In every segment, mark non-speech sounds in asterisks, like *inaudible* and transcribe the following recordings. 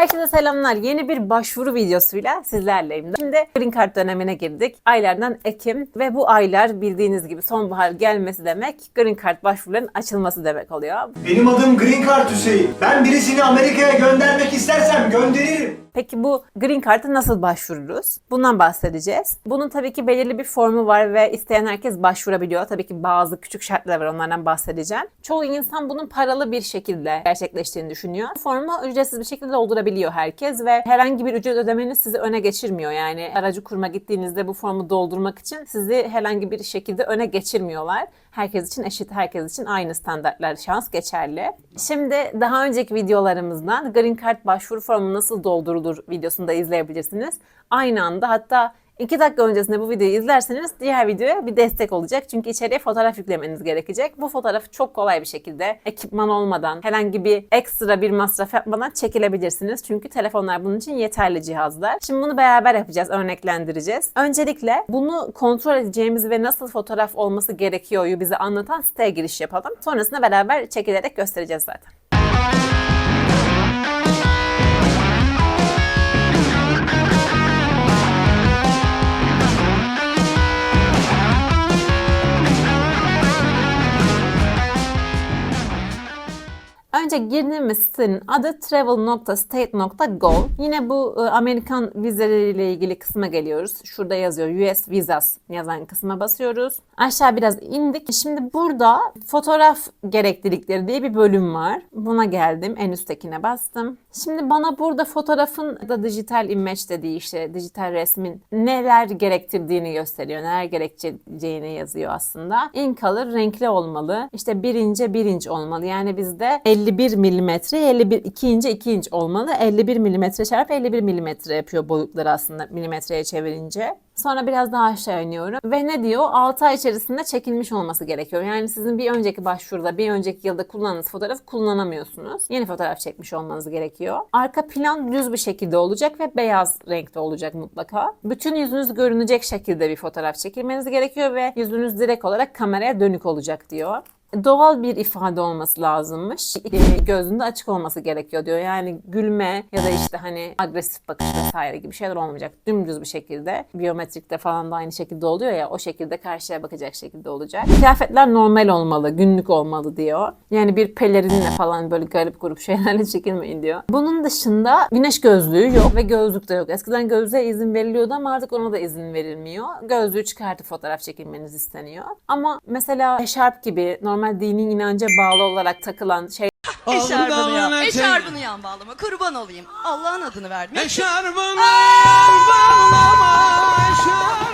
Herkese selamlar. Yeni bir başvuru videosuyla sizlerleyim. Şimdi Green Card dönemine girdik. Aylardan Ekim ve bu aylar bildiğiniz gibi sonbahar gelmesi demek Green Card başvurularının açılması demek oluyor. Benim adım Green Card Hüseyin. Ben birisini Amerika'ya göndermek istersem gönderirim. Peki bu Green Card'a nasıl başvururuz? Bundan bahsedeceğiz. Bunun tabii ki belirli bir formu var ve isteyen herkes başvurabiliyor. Tabii ki bazı küçük şartlar var onlardan bahsedeceğim. Çoğu insan bunun paralı bir şekilde gerçekleştiğini düşünüyor. Formu ücretsiz bir şekilde doldurabiliyor herkes ve herhangi bir ücret ödemeniz sizi öne geçirmiyor. Yani aracı kurma gittiğinizde bu formu doldurmak için sizi herhangi bir şekilde öne geçirmiyorlar. Herkes için eşit, herkes için aynı standartlar şans geçerli. Şimdi daha önceki videolarımızdan Green Card başvuru formu nasıl doldurulur videosunu da izleyebilirsiniz. Aynı anda hatta 2 dakika öncesinde bu videoyu izlerseniz diğer videoya bir destek olacak. Çünkü içeriye fotoğraf yüklemeniz gerekecek. Bu fotoğrafı çok kolay bir şekilde ekipman olmadan, herhangi bir ekstra bir masraf yapmadan çekilebilirsiniz. Çünkü telefonlar bunun için yeterli cihazlar. Şimdi bunu beraber yapacağız, örneklendireceğiz. Öncelikle bunu kontrol edeceğimiz ve nasıl fotoğraf olması gerekiyor'yu bize anlatan siteye giriş yapalım. Sonrasında beraber çekilerek göstereceğiz zaten. Girdiğimiz sitenin adı travel.state.gov. Yine bu e, Amerikan vizeleriyle ilgili kısma geliyoruz. Şurada yazıyor US Visas yazan kısma basıyoruz. Aşağı biraz indik. Şimdi burada fotoğraf gereklilikleri diye bir bölüm var. Buna geldim. En üsttekine bastım. Şimdi bana burada fotoğrafın da dijital image dediği işte dijital resmin neler gerektirdiğini gösteriyor. Neler gerekeceğini yazıyor aslında. In color renkli olmalı. İşte bir ince bir inç olmalı. Yani bizde 51 milimetre 51 2 ince 2 inç olmalı. 51 milimetre çarpı 51 milimetre yapıyor boyutları aslında milimetreye çevirince. Sonra biraz daha aşağı iniyorum. Ve ne diyor? 6 ay içerisinde çekilmiş olması gerekiyor. Yani sizin bir önceki başvuruda, bir önceki yılda kullandığınız fotoğrafı kullanamıyorsunuz. Yeni fotoğraf çekmiş olmanız gerekiyor. Arka plan düz bir şekilde olacak ve beyaz renkte olacak mutlaka. Bütün yüzünüz görünecek şekilde bir fotoğraf çekilmeniz gerekiyor ve yüzünüz direkt olarak kameraya dönük olacak diyor doğal bir ifade olması lazımmış. Gözünde açık olması gerekiyor diyor. Yani gülme ya da işte hani agresif bakış vesaire gibi şeyler olmayacak. Dümdüz bir şekilde. Biyometrikte falan da aynı şekilde oluyor ya o şekilde karşıya bakacak şekilde olacak. Kıyafetler normal olmalı, günlük olmalı diyor. Yani bir pelerinle falan böyle garip grup *laughs* şeylerle çekilmeyin diyor. Bunun dışında güneş gözlüğü yok ve gözlük de yok. Eskiden gözlüğe izin veriliyordu ama artık ona da izin verilmiyor. Gözlüğü çıkartıp fotoğraf çekilmeniz isteniyor. Ama mesela eşarp gibi normal dini inanca bağlı olarak takılan şey Eşarbını yan. Eşarbını yan bağlama. Kurban olayım. Allah'ın adını verdim. Eşarbını bağlama.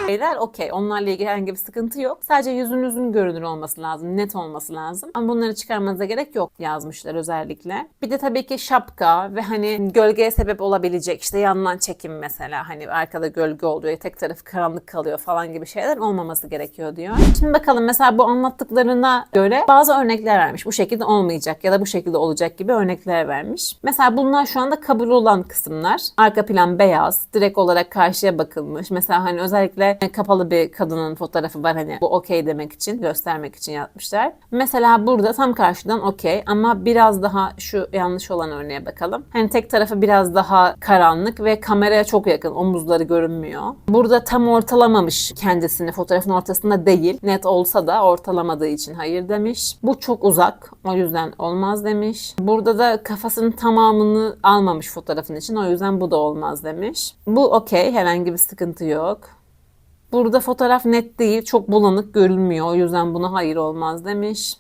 Şeyler okey. Onlarla ilgili herhangi bir sıkıntı yok. Sadece yüzünüzün görünür olması lazım. Net olması lazım. Ama bunları çıkarmanıza gerek yok yazmışlar özellikle. Bir de tabii ki şapka ve hani gölgeye sebep olabilecek işte yandan çekim mesela hani arkada gölge oluyor tek tarafı karanlık kalıyor falan gibi şeyler olmaması gerekiyor diyor. Şimdi bakalım mesela bu anlattıklarına göre bazı örnekler vermiş. Bu şekilde olmayacak ya da bu şekilde olacak gibi örnekler vermiş. Mesela bunlar şu anda kabul olan kısımlar. Arka plan beyaz. Direkt olarak karşıya bakılmış. Mesela hani özellikle kapalı bir kadının fotoğrafı var hani bu okey demek için, göstermek için yapmışlar. Mesela burada tam karşıdan okey ama biraz daha şu yanlış olan örneğe bakalım. Hani tek tarafı biraz daha karanlık ve kameraya çok yakın. Omuzları görünmüyor. Burada tam ortalamamış kendisini. Fotoğrafın ortasında değil. Net olsa da ortalamadığı için hayır demiş. Bu çok uzak. O yüzden olmaz demiş. Burada da kafasının tamamını almamış fotoğrafın için. O yüzden bu da olmaz demiş. Bu okey. Herhangi bir sıkıntı yok. Burada fotoğraf net değil, çok bulanık görünmüyor. O yüzden buna hayır olmaz demiş.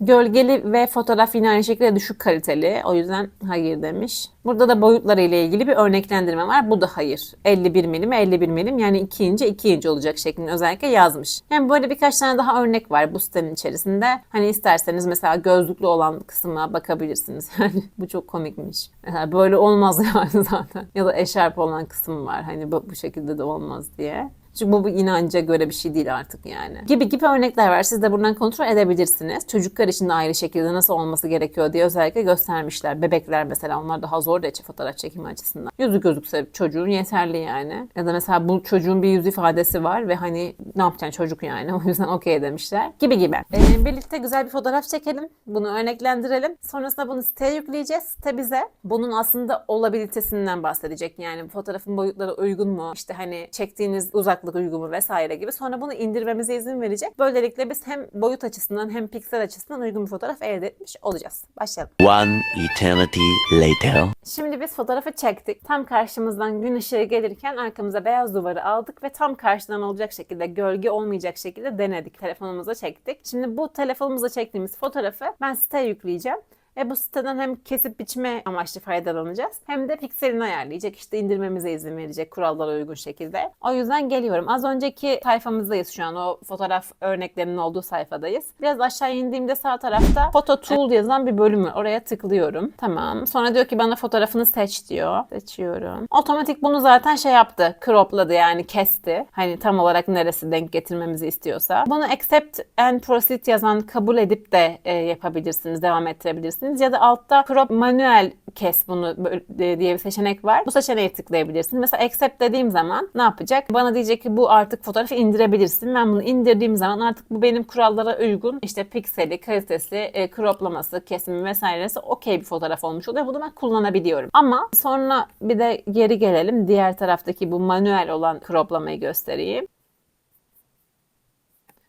Gölgeli ve fotoğraf yine aynı şekilde düşük kaliteli. O yüzden hayır demiş. Burada da boyutları ile ilgili bir örneklendirme var. Bu da hayır. 51 milim 51 milim yani 2 ince 2 ince olacak şeklinde özellikle yazmış. Yani böyle birkaç tane daha örnek var bu sitenin içerisinde. Hani isterseniz mesela gözlüklü olan kısma bakabilirsiniz. *laughs* Yani bu çok komikmiş. Mesela böyle olmaz *laughs* yani zaten. Ya da eşarp olan kısım var. Hani bu, bu şekilde de olmaz diye. Çünkü bu, bu inanca göre bir şey değil artık yani. Gibi gibi örnekler var. Siz de buradan kontrol edebilirsiniz. Çocuklar için de ayrı şekilde nasıl olması gerekiyor diye özellikle göstermişler. Bebekler mesela onlar daha zor da fotoğraf çekimi açısından. Yüzü gözükse çocuğun yeterli yani. Ya da mesela bu çocuğun bir yüz ifadesi var ve hani ne yapacaksın çocuk yani. *laughs* O yüzden okey demişler. Gibi gibi. Ee, birlikte güzel bir fotoğraf çekelim. Bunu örneklendirelim. Sonrasında bunu siteye yükleyeceğiz. Site bize bunun aslında olabilitesinden bahsedecek. Yani fotoğrafın boyutları uygun mu? İşte hani çektiğiniz uzaklık uygun mu vesaire gibi. Sonra bunu indirmemize izin verecek. Böylelikle biz hem boyut açısından hem piksel açısından uygun bir fotoğraf elde etmiş olacağız. Başlayalım. One eternity later. Şimdi biz fotoğrafı çektik. Tam karşımızdan gün ışığı gelirken arkamıza beyaz duvarı aldık ve tam karşıdan olacak şekilde, gölge olmayacak şekilde denedik. Telefonumuza çektik. Şimdi bu telefonumuzla çektiğimiz fotoğrafı ben siteye yükleyeceğim. Ve bu siteden hem kesip biçme amaçlı faydalanacağız. Hem de pikselini ayarlayacak. işte indirmemize izin verecek kurallara uygun şekilde. O yüzden geliyorum. Az önceki sayfamızdayız şu an. O fotoğraf örneklerinin olduğu sayfadayız. Biraz aşağı indiğimde sağ tarafta Photo Tool yazan bir bölüm var. Oraya tıklıyorum. Tamam. Sonra diyor ki bana fotoğrafını seç diyor. Seçiyorum. Otomatik bunu zaten şey yaptı. Cropladı yani kesti. Hani tam olarak neresi denk getirmemizi istiyorsa. Bunu accept and proceed yazan kabul edip de e, yapabilirsiniz. Devam ettirebilirsiniz. Ya da altta crop manuel kes bunu böyle- diye bir seçenek var. Bu seçeneğe tıklayabilirsiniz. Mesela accept dediğim zaman ne yapacak? Bana diyecek ki bu artık fotoğrafı indirebilirsin. Ben bunu indirdiğim zaman artık bu benim kurallara uygun işte pikseli, kalitesi, e, croplaması, kesimi vesairesi okey bir fotoğraf olmuş oluyor. Bunu ben kullanabiliyorum. Ama sonra bir de geri gelelim. Diğer taraftaki bu manuel olan croplamayı göstereyim.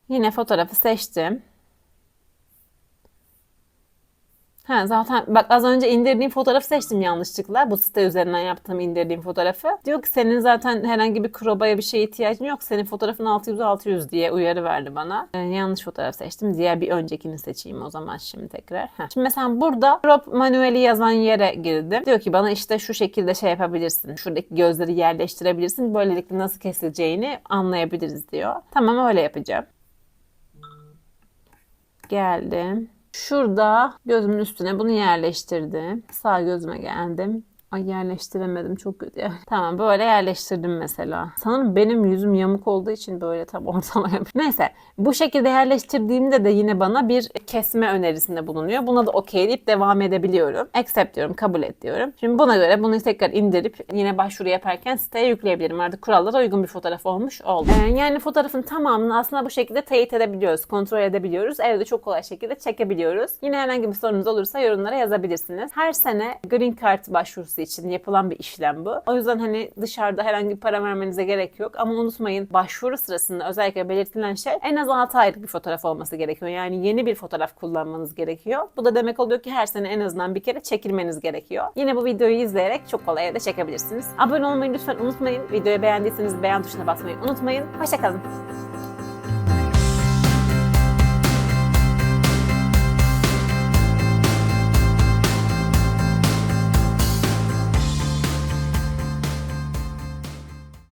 Yine fotoğrafı seçtim. Ha, zaten bak az önce indirdiğim fotoğrafı seçtim yanlışlıkla. Bu site üzerinden yaptığım indirdiğim fotoğrafı. Diyor ki senin zaten herhangi bir crop'a bir şeye ihtiyacın yok. Senin fotoğrafın 600-600 diye uyarı verdi bana. Ee, yanlış fotoğraf seçtim. Diğer bir öncekini seçeyim o zaman şimdi tekrar. Ha. Şimdi mesela burada crop manueli yazan yere girdim. Diyor ki bana işte şu şekilde şey yapabilirsin. Şuradaki gözleri yerleştirebilirsin. Böylelikle nasıl kesileceğini anlayabiliriz diyor. Tamam öyle yapacağım. Geldim. Şurada gözümün üstüne bunu yerleştirdim. Sağ gözüme geldim. Ay yerleştiremedim çok kötü. ya. *laughs* Tamam böyle yerleştirdim mesela. Sanırım benim yüzüm yamuk olduğu için böyle tam *laughs* ortalayamıyorum. Neyse bu şekilde yerleştirdiğimde de yine bana bir kesme önerisinde bulunuyor. Buna da okey deyip devam edebiliyorum. Accept diyorum, kabul et diyorum. Şimdi buna göre bunu tekrar indirip yine başvuru yaparken siteye yükleyebilirim. Artık kurallara uygun bir fotoğraf olmuş oldu. Ee, yani fotoğrafın tamamını aslında bu şekilde teyit edebiliyoruz, kontrol edebiliyoruz. Evde çok kolay şekilde çekebiliyoruz. Yine herhangi bir sorunuz olursa yorumlara yazabilirsiniz. Her sene Green Card başvurusu için yapılan bir işlem bu. O yüzden hani dışarıda herhangi bir para vermenize gerek yok. Ama unutmayın başvuru sırasında özellikle belirtilen şey en az 6 aylık bir fotoğraf olması gerekiyor. Yani yeni bir fotoğraf kullanmanız gerekiyor. Bu da demek oluyor ki her sene en azından bir kere çekilmeniz gerekiyor. Yine bu videoyu izleyerek çok kolay evde çekebilirsiniz. Abone olmayı lütfen unutmayın. Videoyu beğendiyseniz beğen tuşuna basmayı unutmayın. Hoşçakalın.